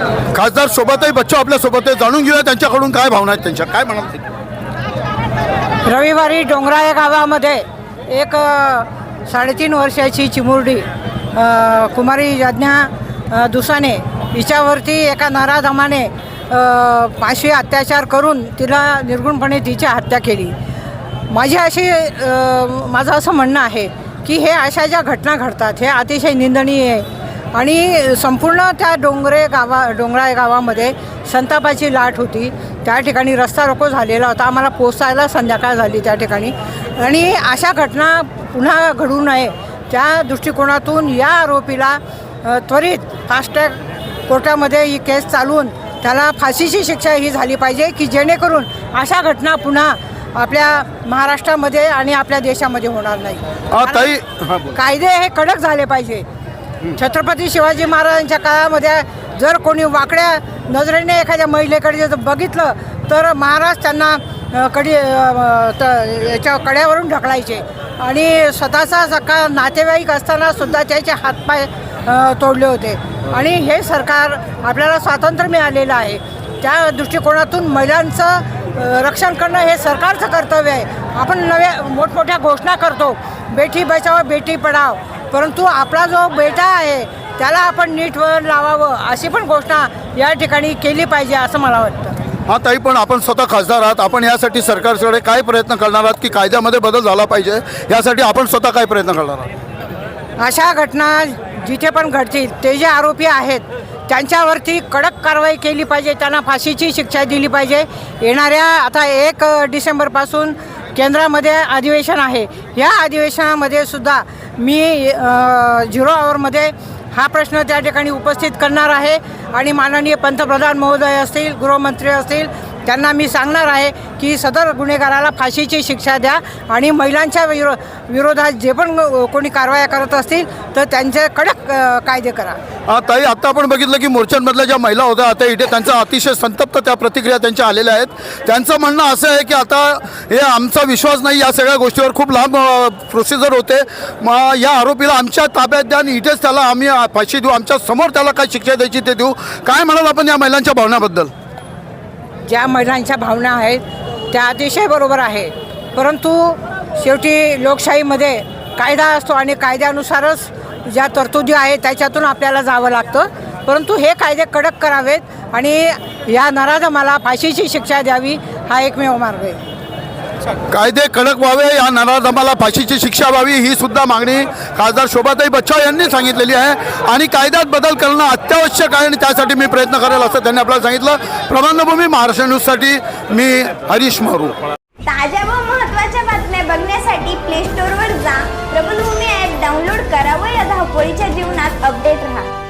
खासदार सोबतही बच्चो आपल्यासोबत आहे जाणून घेऊया त्यांच्याकडून काय भावना आहेत त्यांच्या. काय म्हणाल रविवारी डोंगरा या गावामध्ये एक साडेतीन वर्षाची चिमुरडी कुमारी यज्ञा दुसाने हिच्यावरती एका नाराधमाने पाशी अत्याचार करून तिला निर्गुणपणे तिची हत्या केली. माझी अशी माझं असं म्हणणं आहे की हे अशा ज्या घटना घडतात हे अतिशय निंदनीय आहे. आणि संपूर्ण त्या डोंगरे गावा डोंगरा या गावामध्ये संतापाची लाट होती. त्या ठिकाणी रस्ता रोको झालेला होता. आम्हाला पोचायला संध्याकाळ झाली त्या ठिकाणी. आणि अशा घटना पुन्हा घडू नये त्या दृष्टिकोनातून या आरोपीला त्वरित फास्टॅग कोर्टामध्ये ही केस चालवून त्याला फाशीची शिक्षा ही झाली पाहिजे की जेणेकरून अशा घटना पुन्हा आपल्या महाराष्ट्रामध्ये आणि आपल्या देशामध्ये होणार नाही. ताई. कायदे हे कडक झाले पाहिजे. छत्रपती शिवाजी महाराजांच्या काळामध्ये जर कोणी वाकड्या नजरेने एखाद्या महिलेकडे जर बघितलं तर महाराज त्यांना कडी याच्या कड्यावरून ढकलायचे. आणि स्वतःचा सका नातेवाईक असताना सुद्धा त्याचे हातपाय तोडले होते. आणि हे सरकार आपल्याला स्वातंत्र्य मिळालेलं आहे. त्या दृष्टिकोनातून महिलांचं रक्षण करणं हे सरकारचं कर्तव्य आहे. आपण नव्या मोठमोठ्या घोषणा करतो. बेटी बचाव बेटी पढाव परंतु आपला जो बेटा आहे त्याला आपण नीट वर लावावं अशी पण घोषणा या ठिकाणी केली पाहिजे असं मला वाटतं. हा ताई पण आपण स्वतः खासदार आहात. आपण यासाठी सरकारकडे काय प्रयत्न करणार आहात की कायद्यामध्ये बदल झाला पाहिजे? यासाठी आपण स्वतः काय प्रयत्न करणार आहात? अशा घटना जिथे पण घडतील ते जे आरोपी आहेत त्यांच्यावरती कडक कारवाई केली पाहिजे त्यांना फाशीची शिक्षा दिली पाहिजे. येणाऱ्या आता एक डिसेंबरपासून केंद्रामध्ये अधिवेशन आहे. या अधिवेशनामध्ये सुद्धा मी झिरो आवरमध्ये हा प्रश्न त्या ठिकाणी उपस्थित करणार आहे. आणि माननीय पंतप्रधान महोदय असतील गृहमंत्री असतील त्यांना मी सांगणार आहे की सदर गुन्हेगाराला फाशीची शिक्षा द्या आणि महिलांच्या विरो विरोधात जे पण कोणी कारवाया करत असतील तर त्यांचे कडक कायदे करा. ताई आत्ता आपण बघितलं की मोर्चांमधल्या ज्या महिला होत्या आता इथे त्यांचा अतिशय संतप्त त्या प्रतिक्रिया त्यांच्या आलेल्या आहेत. त्यांचं म्हणणं असं आहे की आता हे आमचा विश्वास नाही या सगळ्या गोष्टीवर खूप लांब प्रोसिजर होते. मग या आरोपीला आमच्या ताब्यात द्या आणि इथेच त्याला आम्ही फाशी देऊ. आमच्यासमोर त्याला काय शिक्षा द्यायची ते देऊ. काय म्हणाल आपण या महिलांच्या भावनाबद्दल? ज्या महिलांच्या भावना आहेत त्या अतिशय बरोबर आहे. परंतु शेवटी लोकशाहीमध्ये कायदा असतो आणि कायद्यानुसारच ज्या तरतुदी आहेत त्याच्यातून आपल्याला जावं लागतं. परंतु हे कायदे कडक करावेत आणि या नराधमाला फाशीची शिक्षा द्यावी हा एकमेव मार्ग आहे. कायदे कडक व्हावे या नराधमाला फाशीची शिक्षा व्हावी ही सुद्धा मागणी खासदार शोभाताई बच्चाव यांनी सांगितलेली आहे. आणि कायद्यात बदल करणं अत्यावश्यक आहे आणि त्यासाठी मी प्रयत्न करेल असं त्यांनी आपल्याला सांगितलं. प्रबंधभूमी महाराष्ट्र न्यूजसाठी मी हरीश मारू. ताज्या व महत्त्वाच्या बातम्या बघण्यासाठी प्ले स्टोअरवर जा. प्रबंधभूमी ॲप डाउनलोड करा व या धावपळीच्या जीवनात अपडेट राहा.